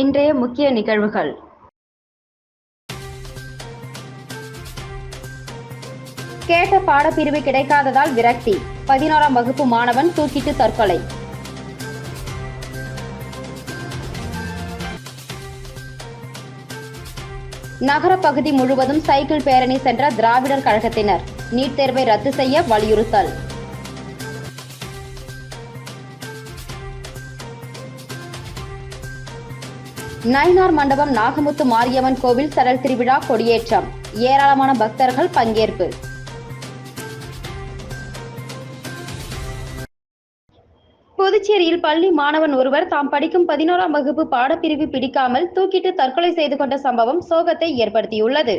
இன்றைய முக்கிய நிகழ்வுகள். கேட்ட பாடப்பிரிவு கிடைக்காததால் விரக்தி. பதினோராம் வகுப்பு மாணவன் தூக்கிட்டு தற்கொலை. நகர பகுதி முழுவதும் சைக்கிள் பேரணி சென்ற திராவிடர் கழகத்தினர். நீட் தேர்வை ரத்து செய்ய வலியுறுத்தல். நயினார் மண்டபம் நாகமுத்து மாரியம்மன் கோவில் சடல் திருவிழா கொடியேற்றம். ஏராளமான பக்தர்கள் பங்கேற்பு. புதுச்சேரியில் பள்ளி மாணவன் ஒருவர் தாம் படிக்கும் பதினோராம் வகுப்பு பாடப்பிரிவு பிடிக்காமல் தூக்கிட்டு தற்கொலை செய்து கொண்ட சம்பவம் சோகத்தை ஏற்படுத்தியுள்ளது.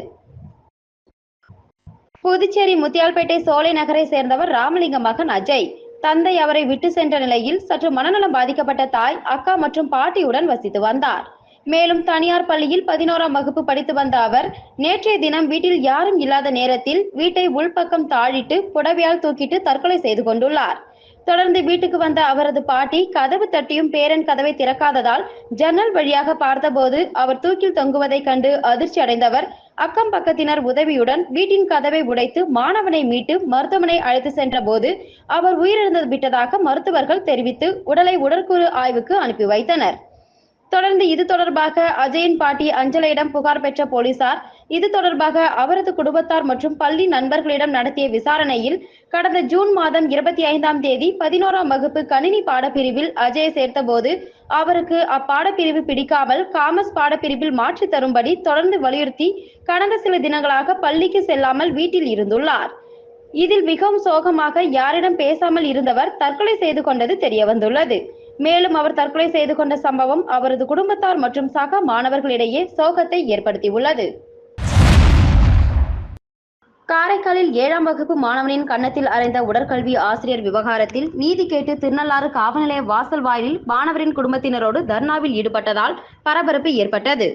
புதுச்சேரி முத்தியால்பேட்டை சோலை நகரை சேர்ந்தவர் ராமலிங்க மகன் அஜய். தந்தை அவரை விட்டு சென்ற நிலையில் சற்று மனநலம் பாதிக்கப்பட்ட தாய் அக்கா மற்றும் பாட்டியுடன் வசித்து வந்தார். மேலும் தனியார் பள்ளியில் பதினோராம் வகுப்பு படித்து வந்த அவர் நேற்றைய தினம் வீட்டில் யாரும் இல்லாத நேரத்தில் வீட்டை உள்பக்கம் தாழிட்டு புடவையால் தூக்கிட்டு தற்கொலை செய்து கொண்டுள்ளார். தொடர்ந்து வீட்டுக்கு வந்த அவரது பாட்டி கதவு தட்டியும் பேரன் கதவை திறக்காததால் ஜன்னல் வழியாக பார்த்தபோது அவர் தூக்கில் தொங்குவதைக் கண்டு அதிர்ச்சி அடைந்தவர். அக்கம் பக்கத்தினர் உதவியுடன் வீட்டின் கதவை உடைத்து மாணவனை மீட்டு மருத்துவமனை அழைத்து சென்ற போது அவர் உயிரிழந்து விட்டதாக மருத்துவர்கள் தெரிவித்து உடலை உடற்குறு ஆய்வுக்கு அனுப்பி வைத்தனர். தொடர்ந்து இது தொடர்பாக அஜயின் பாட்டி அஞ்சலியிடம் புகார் பெற்ற போலீசார் இது தொடர்பாக அவரது குடும்பத்தார் மற்றும் பள்ளி நண்பர்களிடம் நடத்திய விசாரணையில் கடந்த ஜூன் மாதம் இருபத்தி ஐந்தாம் தேதி பதினோராம் வகுப்பு கணினி பாடப்பிரிவில் அஜய் சேர்த்தபோது அவருக்கு அப்பாடப்பிரிவு பிடிக்காமல் காமர்ஸ் பாடப்பிரிவில் மாற்றி தரும்படி தொடர்ந்து வலியுறுத்தி கடந்த சில தினங்களாக பள்ளிக்கு செல்லாமல் வீட்டில் இருந்துள்ளார். இதில் மிகவும் சோகமாக யாரிடம் பேசாமல் இருந்தவர் தற்கொலை செய்து கொண்டது தெரியவந்துள்ளது. மேலும் அவர் தற்கொலை செய்து கொண்ட சம்பவம் அவரது குடும்பத்தார் மற்றும் சக மாணவர்களிடையே சோகத்தை ஏற்படுத்தியுள்ளது. காரைக்காலில் ஏழாம் வகுப்பு மாணவனின் கன்னத்தில் அறைந்த உடற்கல்வி ஆசிரியர் விவகாரத்தில் நீதி கேட்டு திருநள்ளாறு காவல் நிலைய வாசல் வாயிலில் மாணவரின் குடும்பத்தினரோடு தர்ணாவில் ஈடுபட்டதால் பரபரப்பு ஏற்பட்டது.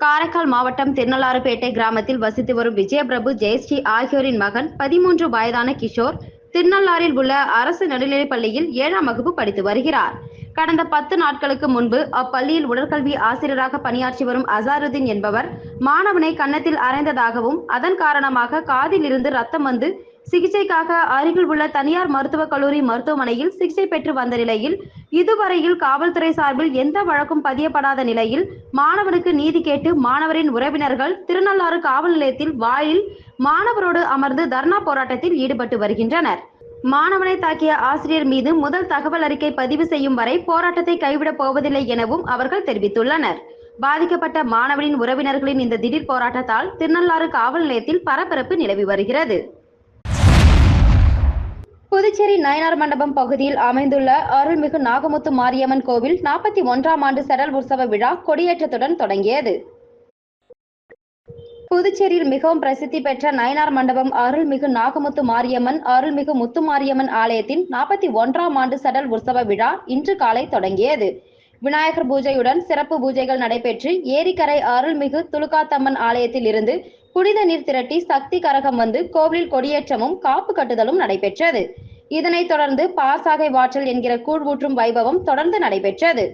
காரைக்கால் மாவட்டம் திருநள்ளாறுபேட்டை கிராமத்தில் வசித்து வரும் விஜயபிரபு ஜெயஸ்ரீ ஆகியோரின் மகன் பதிமூன்று வயதான கிஷோர் திருநள்ளாறில் உள்ள அரசு நடுநிலைப் பள்ளியில் ஏழாம் வகுப்பு படித்து வருகிறார். கடந்த பத்து நாட்களுக்கு முன்பு அப்பள்ளியில் உடற்கல்வி ஆசிரியராக பணியாற்றி வரும் அசாருதீன் என்பவர் மாணவனை கன்னத்தில் அறைந்ததாகவும் அதன் காரணமாக காதில் இருந்து ரத்தம் வந்து சிகிச்சைக்காக அருகில் உள்ள தனியார் மருத்துவக் கல்லூரி மருத்துவமனையில் சிகிச்சை பெற்று வந்த நிலையில் இதுவரையில் காவல்துறை சார்பில் எந்த வழக்கும் பதியப்படாத நிலையில் மாணவனுக்கு நீதி கேட்டு மாணவரின் உறவினர்கள் திருநள்ளாறு காவல் நிலையத்தில் வாயில் மாணவரோடு அமர்ந்து தர்ணா போராட்டத்தில் ஈடுபட்டு வருகின்றனர். மாணவனை தாக்கிய ஆசிரியர் மீது முதல் தகவல் அறிக்கை பதிவு செய்யும் வரை போராட்டத்தை கைவிடப் போவதில்லை எனவும் அவர்கள் தெரிவித்துள்ளனர். பாதிக்கப்பட்ட மாணவனின் உறவினர்களின் இந்த திடீர் போராட்டத்தால் திருநள்ளாறு காவல் நிலையத்தில் பரபரப்பு நிலவி வருகிறது. புதுச்சேரி நயனார் மண்டபம் பகுதியில் அமைந்துள்ள அருள்மிகு நாகமுத்து மாரியம்மன் கோவில் நாற்பத்தி ஒன்றாம் ஆண்டு செடல் உற்சவ விழா கொடியேற்றத்துடன் தொடங்கியது. புதுச்சேரியில் மிகவும் பிரசித்தி பெற்ற நயனார் மண்டபம் அருள்மிகு நாகமுத்து மாரியம்மன் அருள்மிகு முத்து மாரியம்மன் ஆலயத்தின் நாற்பத்தி ஒன்றாம் ஆண்டு செடல் உற்சவ விழா இன்று காலை தொடங்கியது. விநாயகர் பூஜையுடன் சிறப்பு பூஜைகள் நடைபெற்று ஏரிக்கரை அருள்மிகு துலுக்காத்தம்மன் ஆலயத்தில் இருந்து புனித நீர் திரட்டி சக்தி கரகம் வந்து கோவிலில் கொடியேற்றமும் காப்பு கட்டுதலும் நடைபெற்றது. இதனைத் தொடர்ந்து பாசாகை வாற்றல் என்கிற கூழ் ஊற்றும் வைபவம் தொடர்ந்து நடைபெற்றது.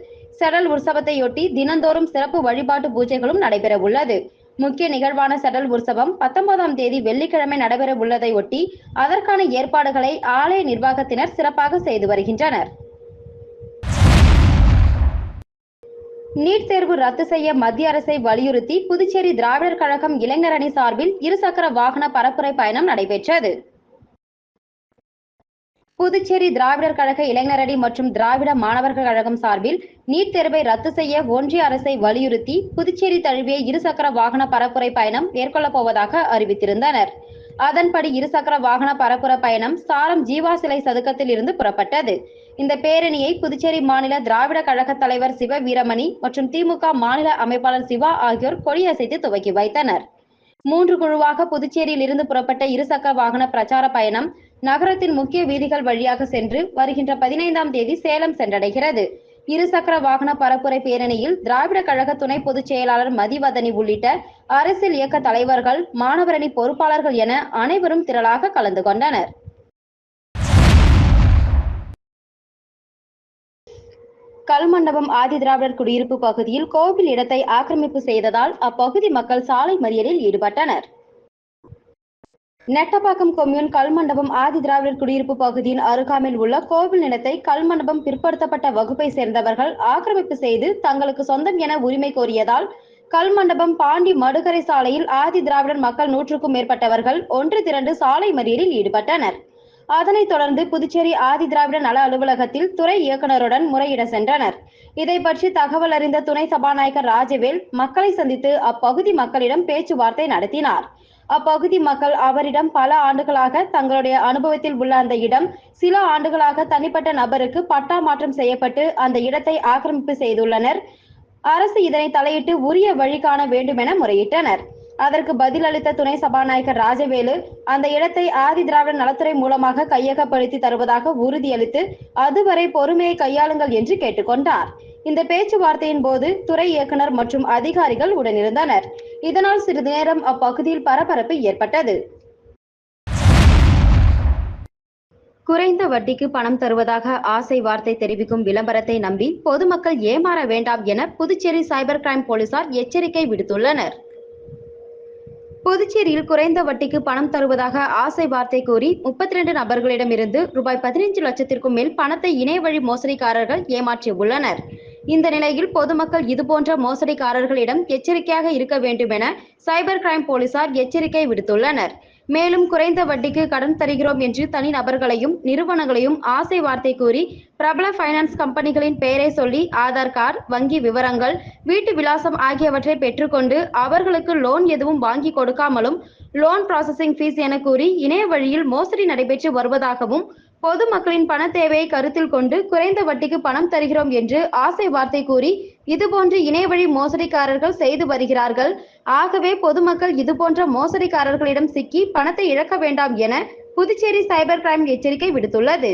செடல் உற்சவத்தையொட்டி தினந்தோறும் சிறப்பு வழிபாட்டு பூஜைகளும் நடைபெற உள்ளது முக்கிய நிகழ்வான செடல் உற்சவம் பத்தொன்பதாம் தேதி வெள்ளிக்கிழமை நடைபெற உள்ளதை ஒட்டி அதற்கான ஏற்பாடுகளை ஆலய நிர்வாகத்தினர் சிறப்பாக செய்து வருகின்றனர். நீட் தேர்வு ரத்து செய்ய மத்திய அரசை வலியுறுத்தி புதுச்சேரி திராவிடர் கழகம் இளைஞர் அணி சார்பில் இருசக்கர வாகன பரப்புரை பயணம் நடைபெற்றது. புதுச்சேரி திராவிடர் கழக இளைஞரணி மற்றும் திராவிட மாணவர்கள் கழகம் சார்பில் நீட் தேர்வை ரத்து செய்ய ஒன்றிய அரசை வலியுறுத்தி புதுச்சேரி தழுவிய இருசக்கர வாகன பரப்புரை பயணம் மேற்கொள்ளப் போவதாக அறிவித்திருந்தனர். அதன்படி இருசக்கர வாகன பரப்புரை பயணம் சாரம் ஜீவா சிலை சதுக்கத்தில் இருந்து புறப்பட்டது. இந்த பேரணியை புதுச்சேரி மாநில திராவிட கழக தலைவர் சிவ வீரமணி மற்றும் திமுக மாநில அமைப்பாளர் சிவா ஆகியோர் கொடியசைத்து துவக்கி வைத்தனர். மூன்று குழுவாக புதுச்சேரியில் இருந்து புறப்பட்ட இருசக்கர வாகன பிரச்சார பயணம் நகரத்தின் முக்கிய வீதிகள் வழியாக சென்று வருகின்ற பதினைந்தாம் தேதி சேலம் சென்றடைகிறது. இருசக்கர வாகன பரப்புரை பேரணியில் திராவிட கழக துணை பொதுச் செயலாளர் மதிவதனி உள்ளிட்ட அரசியல் இயக்க தலைவர்கள் மாணவரணி பொறுப்பாளர்கள் என அனைவரும் திரளாக கலந்து கொண்டனர். கல்மண்டபம் ஆதி திராவிடர் குடியிருப்பு பகுதியில் கோவில் இடத்தை ஆக்கிரமிப்பு செய்ததால் அப்பகுதி மக்கள் சாலை மறியலில் ஈடுபட்டனர். நெட்டப்பாக்கம் கொம்யூன் கல்மண்டபம் ஆதி திராவிடர் குடியிருப்பு பகுதியின் அருகாமையில் உள்ள கோவில் நிலத்தை கல்மண்டபம் பிற்படுத்தப்பட்ட வகுப்பை சேர்ந்தவர்கள் ஆக்கிரமிப்பு செய்து தங்களுக்கு சொந்தம் என உரிமை கோரியதால் கல்மண்டபம் பாண்டி மடுகரை சாலையில் ஆதி திராவிடர் மக்கள் நூற்றுக்கும் மேற்பட்டவர்கள் ஒன்று திரண்டு சாலை மறியலில் ஈடுபட்டனர். அதனைத் தொடர்ந்து புதுச்சேரி ஆதி திராவிட நல அலுவலகத்தில் துறை இயக்குநருடன் முறையிட சென்றனர். இதை பற்றி தகவல் அறிந்த துணை சபாநாயகர் ராஜவேல் மக்களை சந்தித்து அப்பகுதி மக்களிடம் பேச்சுவார்த்தை நடத்தினார். அப்பகுதி மக்கள் அவரிடம் பல ஆண்டுகளாக தங்களுடைய அனுபவத்தில் உள்ள அந்த இடம் சில ஆண்டுகளாக தனிப்பட்ட நபருக்கு பட்டா மாற்றம் செய்யப்பட்டு அந்த இடத்தை ஆக்கிரமிப்பு செய்துள்ளனர். அரசு இதனை தலையிட்டு உரிய வழி காண வேண்டும் என முறையிட்டனர். அதற்கு பதிலளித்த துணை சபாநாயகர் ராஜவேலு அந்த இடத்தை ஆதி திராவிட நலத்துறை மூலமாக கையகப்படுத்தி தருவதாக உறுதியளித்து அதுவரை பொறுமையை கையாளுங்கள் என்று கேட்டுக்கொண்டார். இந்த பேச்சுவார்த்தையின் போது துறை இயக்குனர் மற்றும் அதிகாரிகள் உடனிருந்தனர். இதனால் சிறிது நேரம் அப்பகுதியில் பரபரப்பு ஏற்பட்டது. குறைந்த வட்டிக்கு பணம் தருவதாக ஆசை வார்த்தை தெரிவிக்கும் விளம்பரத்தை நம்பி பொதுமக்கள் ஏமாற வேண்டாம் என புதுச்சேரி சைபர் கிரைம் போலீசார் எச்சரிக்கை விடுத்துள்ளனர். புதுச்சேரியில் குறைந்த வட்டிக்கு பணம் தருவதாக ஆசை வார்த்தை கூறி முப்பத்தி ரெண்டு நபர்களிடமிருந்து ரூபாய் பதினைஞ்சு லட்சத்திற்கும் மேல் பணத்தை இணைய வழி மோசடிக்காரர்கள் ஏமாற்றியுள்ளனர் இந்த நிலையில் பொதுமக்கள் இதுபோன்ற மோசடிக்காரர்களிடம் எச்சரிக்கையாக இருக்க வேண்டும் என சைபர் கிரைம் போலீசார் எச்சரிக்கை விடுத்துள்ளனர். மேலும் குறைந்த வட்டிக்கு கடன் தருகிறோம் என்று தனி நபர்களையும் நிறுவனங்களையும் ஆசை வார்த்தை கூறி பிரபல ஃபைனான்ஸ் கம்பெனிகளின் பெயரை சொல்லி ஆதார் கார்டு வங்கி விவரங்கள் வீட்டு விலாசம் ஆகியவற்றை பெற்றுக்கொண்டு அவர்களுக்கு லோன் எதுவும் வாங்கி கொடுக்காமலும் லோன் ப்ராசஸிங் ஃபீஸ் என கூறி இணைய வழியில் மோசடி நடைபெற்று வருவதாகவும் பொதுமக்களின் பண தேவையை கருத்தில் கொண்டு குறைந்த வட்டிக்கு பணம் தருகிறோம் என்று ஆசை வார்த்தை கூறி இதுபோன்று இணையவழி மோசடிக்காரர்கள் செய்து வருகிறார்கள். ஆகவே பொதுமக்கள் இதுபோன்ற மோசடிக்காரர்களிடம் சிக்கி பணத்தை இழக்க வேண்டாம் என புதுச்சேரி சைபர் கிரைம் எச்சரிக்கை விடுத்துள்ளது.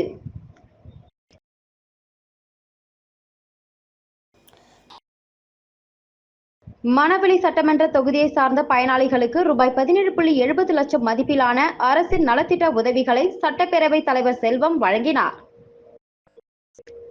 மணவெளி சட்டமன்ற தொகுதியை சார்ந்த பயனாளிகளுக்கு ரூபாய் பதினேழு புள்ளி எழுபது லட்சம் மதிப்பிலான அரசின் நலத்திட்ட உதவிகளை சட்டப்பேரவை தலைவர் செல்வம் வழங்கினார்.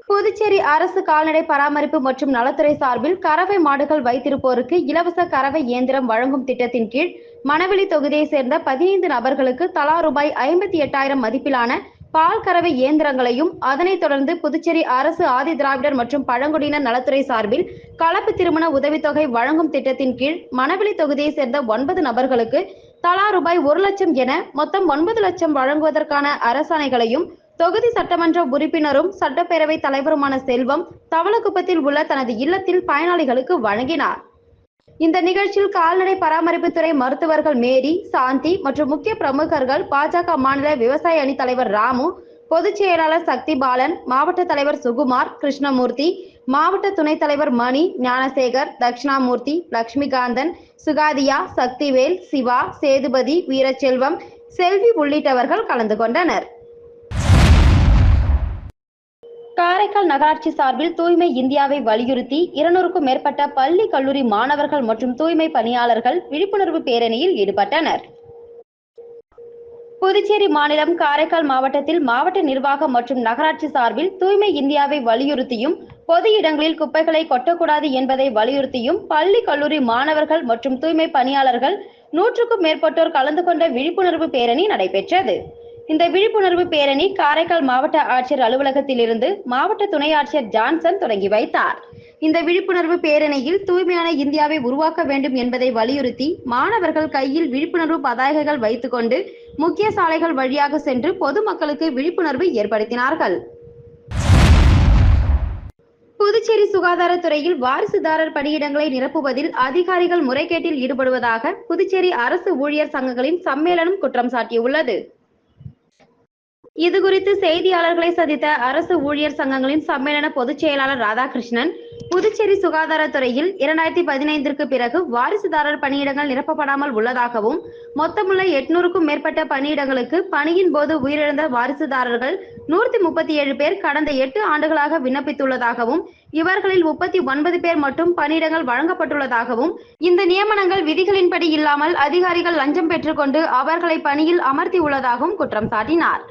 புதுச்சேரி அரசு கால்நடை பராமரிப்பு மற்றும் நலத்துறை சார்பில் கறவை மாடுகள் வைத்திருப்போருக்கு இலவச கறவை இயந்திரம் வழங்கும் திட்டத்தின் கீழ் மணவெளி தொகுதியை சேர்ந்த பதினைந்து நபர்களுக்கு தலா ரூபாய் ஐம்பத்தி எட்டாயிரம் மதிப்பிலான பால் கறவை இயந்திரங்களையும் அதனைத் தொடர்ந்து புதுச்சேரி அரசு ஆதி திராவிடர் மற்றும் பழங்குடியினர் நலத்துறை சார்பில் கலப்பு திருமண உதவித்தொகை வழங்கும் திட்டத்தின் கீழ் மணவெளி தொகுதியைச் சேர்ந்த ஒன்பது நபர்களுக்கு தலா ரூபாய் ஒரு லட்சம் என மொத்தம் ஒன்பது லட்சம் வழங்குவதற்கான அரசாணைகளையும் தொகுதி சட்டமன்ற உறுப்பினரும் சட்டப்பேரவை தலைவருமான செல்வம் தவளக்குப்பத்தில் உள்ள தனது இல்லத்தில் பயனாளிகளுக்கு வழங்கினார். இந்த நிகழ்ச்சியில் கால்நடை பராமரிப்புத்துறை மருத்துவர்கள் மேரி சாந்தி மற்றும் முக்கிய பிரமுகர்கள் பாஜக மாநில விவசாய அணி தலைவர் ராமு பொதுச் செயலாளர் சக்தி பாலன் மாவட்ட தலைவர் சுகுமார் கிருஷ்ணமூர்த்தி மாவட்ட துணைத் தலைவர் மணி ஞானசேகர் தட்சிணாமூர்த்தி லட்சுமிகாந்தன் சுகாதியா சக்திவேல் சிவா சேதுபதி வீரச்செல்வம் செல்வி உள்ளிட்டவர்கள் கலந்து கொண்டனர். காரைக்கால் நகராட்சி சார்பில் தூய்மை இந்தியாவை வலியுறுத்தி இருநூறுக்கும் மேற்பட்ட பள்ளி கல்லூரி மாணவர்கள் மற்றும் தூய்மை பணியாளர்கள் விழிப்புணர்வு பேரணியில் ஈடுபட்டனர். புதுச்சேரி மாநிலம் காரைக்கால் மாவட்டத்தில் மாவட்ட நிர்வாகம் மற்றும் நகராட்சி சார்பில் தூய்மை இந்தியாவை வலியுறுத்தியும் பொது இடங்களில் குப்பைகளை கொட்டக்கூடாது என்பதை வலியுறுத்தியும் பள்ளி கல்லூரி மாணவர்கள் மற்றும் தூய்மை பணியாளர்கள் நூற்றுக்கும் மேற்பட்டோர் கலந்து கொண்ட விழிப்புணர்வு பேரணி நடைபெற்றது. இந்த விழிப்புணர்வு பேரணி காரைக்கால் மாவட்ட ஆட்சியர் அலுவலகத்திலிருந்து மாவட்ட துணை ஆட்சியர் ஜான்சன் தொடங்கி வைத்தார். இந்த விழிப்புணர்வு பேரணியில் தூய்மையான இந்தியாவை உருவாக்க வேண்டும் என்பதை வலியுறுத்தி மாணவர்கள் கையில் விழிப்புணர்வு பதாகைகள் வைத்துக்கொண்டு முக்கிய சாலைகள் வழியாக சென்று பொதுமக்களுக்கு விழிப்புணர்வு ஏற்படுத்தினார்கள். புதுச்சேரி சுகாதாரத்துறையில் வாரிசுதாரர் பணியிடங்களை நிரப்புவதில் அதிகாரிகள் முறைகேட்டில் ஈடுபடுவதாக புதுச்சேரி அரசு ஊழியர் சங்கங்களின் சம்மேளனம் குற்றம் சாட்டியுள்ளது. இது குறித்து செய்தியாளர்களை சந்தித்த அரசு ஊழியர் சங்கங்களின் சம்மேளன பொதுச் செயலாளர் ராதாகிருஷ்ணன் புதுச்சேரி சுகாதாரத்துறையில் இரண்டாயிரத்தி பதினைந்திற்கு பிறகு வாரிசுதாரர் பணியிடங்கள் நிரப்பப்படாமல் உள்ளதாகவும் மொத்தமுள்ள எட்நூறுக்கும் மேற்பட்ட பணியிடங்களுக்கு பணியின் போது உயிரிழந்த வாரிசுதாரர்கள் நூற்றி முப்பத்தி ஏழு பேர் கடந்த எட்டு ஆண்டுகளாக விண்ணப்பித்துள்ளதாகவும் இவர்களில் முப்பத்தி ஒன்பது பேர் மட்டும் பணியிடங்கள் வழங்கப்பட்டுள்ளதாகவும் இந்த நியமனங்கள் விதிகளின்படி இல்லாமல் அதிகாரிகள் லஞ்சம் பெற்றுக்கொண்டு அவர்களை பணியில் அமர்த்தியுள்ளதாகவும் குற்றம் சாட்டினார்.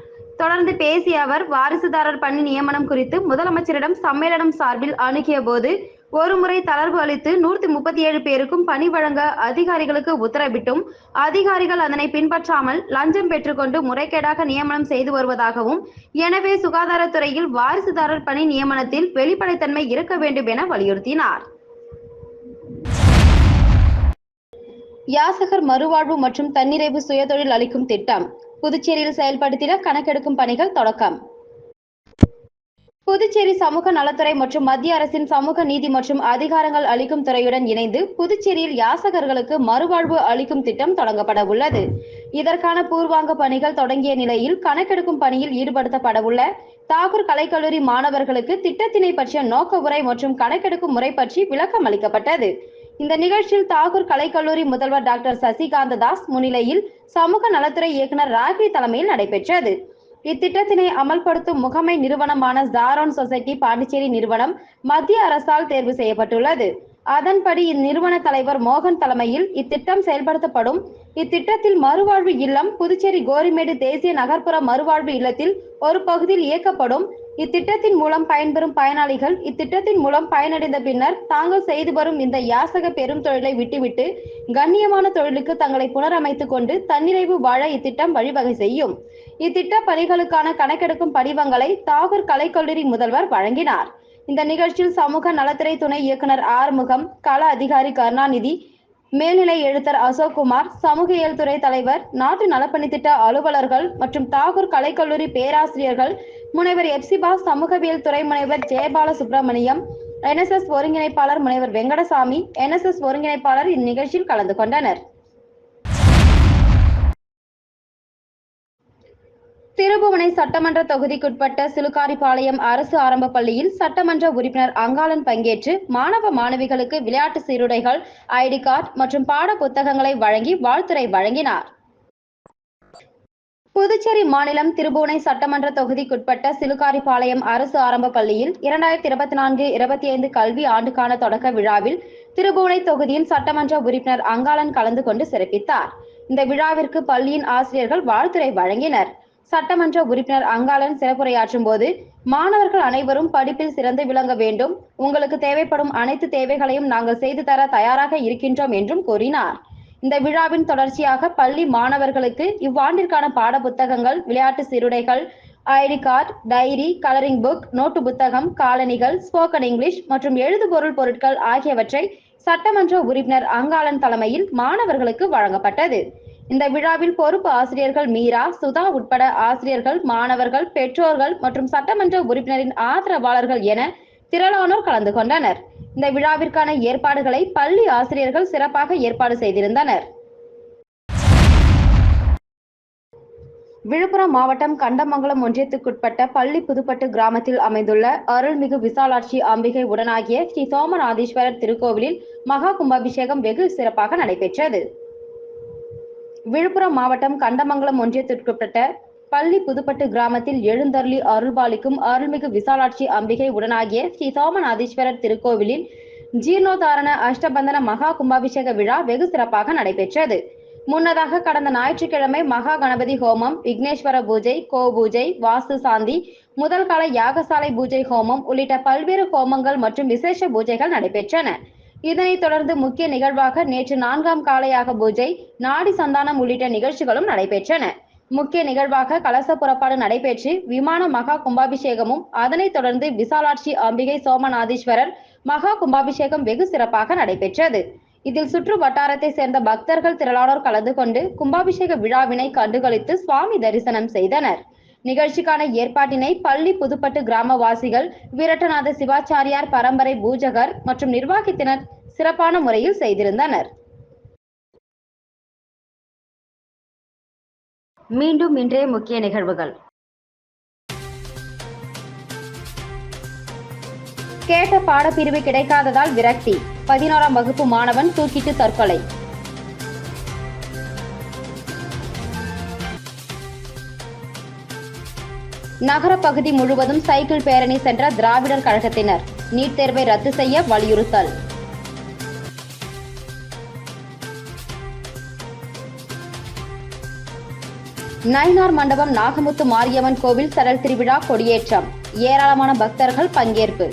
தொடர்ந்து பேசிய அவர் வாரிசுதாரர் பணி நியமனம் குறித்து முதலமைச்சரிடம் சம்மேளனம் சார்பில் அணுகிய போது ஒருமுறை தளர்வு அளித்து நூற்றி முப்பத்தி ஏழு பேருக்கும் பணி வழங்க அதிகாரிகளுக்கு உத்தரவிட்டும். அதிகாரிகள் அதனை பின்பற்றாமல் லஞ்சம் பெற்றுக்கொண்டு முறைகேடாக நியமனம் செய்து வருவதாகவும் எனவே சுகாதாரத்துறையில் வாரிசுதாரர் பணி நியமனத்தில் வெளிப்படைத்தன்மை இருக்க வேண்டும் என வலியுறுத்தினார். யாசகர் மறுவாழ்வு மற்றும் தன்னிறைவு சுயதொழில் அளிக்கும் திட்டம். புதுச்சேரியில் செயல்படுத்திட கணக்கெடுக்கும் பணிகள் தொடக்கம். புதுச்சேரி சமூக நலத்துறை மற்றும் மத்திய அரசின் சமூக நீதி மற்றும் அதிகாரங்கள் அளிக்கும் துறையுடன் இணைந்து புதுச்சேரியில் யாசகர்களுக்கு மறுவாழ்வு அளிக்கும் திட்டம் தொடங்கப்பட உள்ளது இதற்கான பூர்வாங்க பணிகள் தொடங்கிய நிலையில் கணக்கெடுக்கும் பணியில் ஈடுபடுத்தப்பட உள்ள தாகூர் கலைக்கல்லூரி மாணவர்களுக்கு திட்டத்தினை பற்றிய நோக்க உரை மற்றும் கணக்கெடுக்கும் முறை பற்றி விளக்கம் அளிக்கப்பட்டது இந்த நிகழ்ச்சியில் தாகூர் கலைக்கல்லூரி முதல்வர் டாக்டர் சசிகாந்த தாஸ் முன்னிலையில் சமூக நலத்துறை இயக்குனர் ராகி தலைமையில் நடைபெற்றது. இத்திட்டத்தினை அமல்படுத்தும் முகமை நிறுவனமான ஜாரோன் சொசைட்டி பாண்டிச்சேரி நிறுவனம் மத்திய அரசால் தேர்வு செய்யப்பட்டுள்ளது. அதன்படி இந்நிறுவன தலைவர் மோகன் தலைமையில் இத்திட்டம் செயல்படுத்தப்படும். இத்திட்டத்தில் மறுவாழ்வு இல்லம் புதுச்சேரி கோரிமேடு தேசிய நகர்ப்புற மறுவாழ்வு இல்லத்தில் ஒரு பகுதியில் இயக்கப்படும். இத்திட்டத்தின் மூலம் பயன்பெறும் பயனாளிகள் இத்திட்டத்தின் மூலம் பயனடைந்த பின்னர் தாங்கள் செய்து வரும் இந்த யாசக பெரும் தொழிலை விட்டுவிட்டு கண்ணியமான தொழிலுக்கு தங்களை புனரமைத்துக் கொண்டு தன்னிறைவு வாழ இத்திட்டம் வழிவகை செய்யும். இத்திட்ட பணிகளுக்கான கணக்கெடுக்கும் படிவங்களை தாகூர் கலைக்கல்லூரி முதல்வர் வழங்கினார். இந்த நிகழ்ச்சியில் சமூக நலத்துறை துணை இயக்குனர் ஆறுமுகம் கள அதிகாரி கருணாநிதி மேல்நிலை எழுத்தர் அசோக்குமார் சமூகியல் துறை தலைவர் நாட்டு நலப்பணித்திட்ட அலுவலர்கள் மற்றும் தாகூர் கலைக்கல்லூரி பேராசிரியர்கள் முனைவர் எப்சிபா சமூகவியல் துறை முனைவர் ஜெயபால சுப்பிரமணியம் என்எஸ்எஸ் ஒருங்கிணைப்பாளர் முனைவர் வெங்கடசாமி என்எஸ்எஸ் ஒருங்கிணைப்பாளர் இந்நிகழ்ச்சியில் கலந்து கொண்டனர். திருபுவனை சட்டமன்ற தொகுதிக்குட்பட்ட சிலுக்காரிபாளையம் அரசு ஆரம்ப பள்ளியில் சட்டமன்ற உறுப்பினர் அங்காளன் பங்கேற்று மாணவ மாணவிகளுக்கு விளையாட்டு சீருடைகள் ஐடி கார்டு மற்றும் பாட புத்தகங்களை வழங்கி வாழ்த்துரை வழங்கினார். புதுச்சேரி மாநிலம் திருபுவனை சட்டமன்ற தொகுதிக்குட்பட்ட சிலுக்காரிபாளையம் அரசு ஆரம்ப பள்ளியில் இரண்டாயிரத்தி இருபத்தி நான்கு இருபத்தி ஐந்து கல்வி ஆண்டுக்கான தொடக்க விழாவில் திருபுவனை தொகுதியின் சட்டமன்ற உறுப்பினர் அங்காளன் கலந்து கொண்டு சிறப்பித்தார். இந்த விழாவிற்கு பள்ளியின் ஆசிரியர்கள் வாழ்த்துரை வழங்கினர். சட்டமன்ற உறுப்பினர் அங்காளன் சிறப்புரையாற்றும் போது மாணவர்கள் அனைவரும் படிப்பில் சிறந்து விளங்க வேண்டும். உங்களுக்கு தேவைப்படும் அனைத்து தேவைகளையும் நாங்கள் செய்து தர தயாராக இருக்கின்றோம் என்றும் கூறினார். இந்த விழாவின் தொடர்ச்சியாக பள்ளி மாணவர்களுக்கு இவ்வாண்டிற்கான பாட புத்தகங்கள் விளையாட்டு சீருடைகள் ID card diary colouring book note புத்தகம் காலணிகள் ஸ்போக்கன் இங்கிலீஷ் மற்றும் எழுதுபொருள் பொருட்கள் ஆகியவற்றை சட்டமன்ற உறுப்பினர் அங்காளன் தலைமையில் மாணவர்களுக்கு வழங்கப்பட்டது. இந்த விழாவில் பொறுப்பு ஆசிரியர்கள் மீரா சுதா உட்பட ஆசிரியர்கள் மாணவர்கள் பெற்றோர்கள் மற்றும் சட்டமன்ற உறுப்பினரின் ஆதரவாளர்கள் என திரளானோர் கலந்து கொண்டனர். இந்த விழாவிற்கான ஏற்பாடுகளை பள்ளி ஆசிரியர்கள் சிறப்பாக ஏற்பாடு செய்திருந்தனர். விழுப்புரம் மாவட்டம் கண்டமங்கலம் ஒன்றியத்துக்குட்பட்ட பள்ளி புதுப்பட்டு கிராமத்தில் அமைந்துள்ள அருள்மிகு விசாலாட்சி அம்பிகை உடனாகிய ஸ்ரீ சோமநாதீஸ்வரர் திருக்கோவிலில் மகா கும்பாபிஷேகம் வெகு சிறப்பாக நடைபெற்றது. விழுப்புரம் மாவட்டம் கண்டமங்கலம் ஒன்றியத்திற்குட்பட்ட பள்ளி புதுப்பட்டு கிராமத்தில் எழுந்தருளி அருள்பாலிக்கும் அருள்மிகு விசாலாட்சி அம்பிகை உடனாகிய ஸ்ரீ சோமநாதீஸ்வரர் திருக்கோவிலில் ஜீர்ணோதாரண அஷ்டபந்தன மகா கும்பாபிஷேக விழா வெகு சிறப்பாக நடைபெற்றது. முன்னதாக கடந்த ஞாயிற்றுக்கிழமை மகா கணபதி ஹோமம் விக்னேஸ்வர பூஜை கோ பூஜை வாஸ்து சாந்தி முதல் கால யாகசாலை பூஜை ஹோமம் உள்ளிட்ட பல்வேறு ஹோமங்கள் மற்றும் விசேஷ பூஜைகள் நடைபெற்றன. இதனைத் தொடர்ந்து முக்கிய நிகழ்வாக நேற்று நான்காம் காலையாக பூஜை நாடி சந்தானம் உள்ளிட்ட நிகழ்ச்சிகளும் நடைபெற்றன. முக்கிய நிகழ்வாக கலச புறப்பாடு நடைபெற்று விமான மகா கும்பாபிஷேகமும் அதனைத் தொடர்ந்து விசாலாட்சி அம்பிகை சோமநாதீஸ்வரர் மகா கும்பாபிஷேகம் வெகு சிறப்பாக நடைபெற்றது. இதில் சுற்று வட்டாரத்தை சேர்ந்த பக்தர்கள் திரளானோர் கலந்து கொண்டு கும்பாபிஷேக விழாவினை கண்டுகளித்து சுவாமி தரிசனம் செய்தனர். நிகழ்ச்சிக்கான ஏற்பாட்டினை பள்ளி புதுப்பட்டு கிராமவாசிகள் வீரட்டநாத சிவாச்சாரியார் பரம்பரை பூஜகர் மற்றும் நிர்வாகத்தினர் சிறப்பான முறையில் செய்திருந்தனர். மீண்டும் இன்றைய முக்கிய நிகழ்வுகள். கேட்ட பாடப்பிரிவு கிடைக்காததால் விரக்தி. பதினோராம் வகுப்பு மாணவன் தூக்கிட்டு தற்கொலை. நகர பகுதி முழுவதும் சைக்கிள் பேரணி சென்ற திராவிடர் கழகத்தினர். நீட் தேர்வை ரத்து செய்ய வலியுறுத்தல். நயினார் மண்டபம் நாகமுத்து மாரியம்மன் கோவில் சரல் திருவிழா கொடியேற்றம். ஏராளமான பக்தர்கள் பங்கேற்பு.